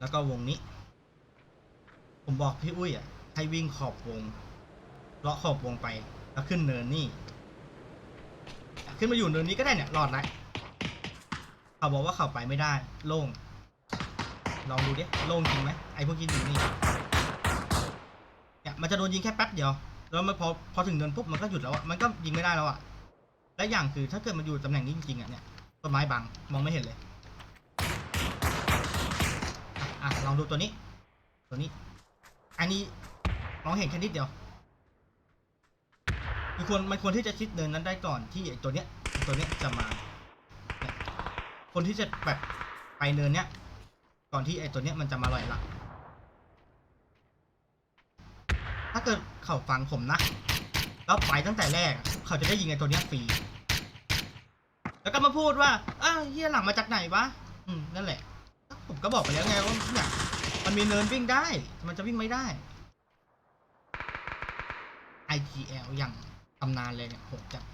แล้วก็วงนี้ ผมบอกพี่อุ้ยอะ ให้วิ่งขอบวงเลาะขอบวงไป แล้วขึ้นเนินนี่ขึ้นมาอยู่เนินนี้ก็ได้เนี่ยรอดล้วเขาบอกว่าเขาไปไม่ได้ โล่ง ลองดูดิโล่งจริงไหมไอ้พวกที่อยู่นี่เนี่ยมันจะโดนยิงแค่แป๊บเดียวแล้วมันพอพอถึงเนินปุ๊บมันก็หยุดแล้วอะมันก็ยิงไม่ได้แล้วอะและอย่างคือถ้าเกิดมันอยู่ตำแหน่งนี้จริงๆอะเนี่ยต้นไม้บังมองไม่เห็นเลย ดูตัวนี้ ตัวนี้ อันนี้มองเห็นแค่นิดเดียวคือควรมันควรที่จะชิดเนินนั้นได้ก่อนที่ไอ้ตัวเนี้ย ตัวเนี้ยจะมา คนที่จะแบบไปเนินเนี้ย ก่อนที่ไอ้ตัวเนี้ยมันจะมาลอยหลักถ้าเกิดเขาฟังผมนะ แล้วไปตั้งแต่แรก เขาจะได้ยิงไอ้ตัวเนี้ยฟรี แล้วก็มาพูดว่าอ้าวเฮียหลังมาจากไหนวะ อืมนั่นแหละ ผมก็บอกไปแล้วไงว่าเนี่ยมันมีเนินวิ่งได้มันจะวิ่งไม่ได้ IGL อย่างตำนานเลยเนี่ยโหดจัด